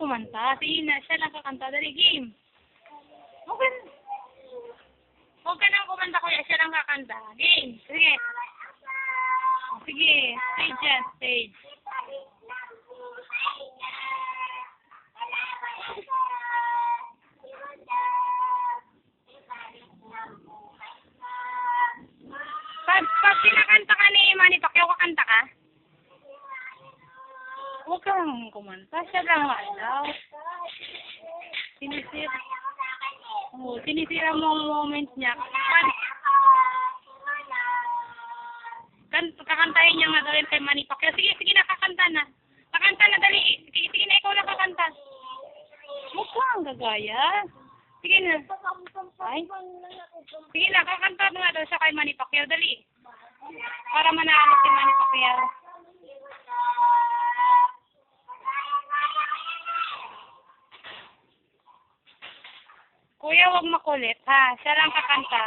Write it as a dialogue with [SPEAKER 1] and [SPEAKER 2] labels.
[SPEAKER 1] Kumanta. Sige na, siya lang kakanta. Dali, game. Huwag ka, huwag ka nang kumanta, kuya. Siya lang kakanta. Game. Sige. Sige. Stage yan, stage. Pag, pag pinakanta ka ni Manny Huwag kang kumanta. Siya lang daw. Sinisira. Oo, sinisira mo ang moment niya. Man, kan, kakantahin niya nga daw kay Manny Pacquiao. Sige, sige na, kakanta na. Kakanta na, dali. Sige, sige na, ikaw na kakanta. Huwag kang gagaya. Sige na. Ay. Sige na, kakanta na nga daw siya kay Manny Pacquiao. Dali. Para manalo si Manny Pacquiao. Kuya, huwag makulit, ha? Siya lang kakanta.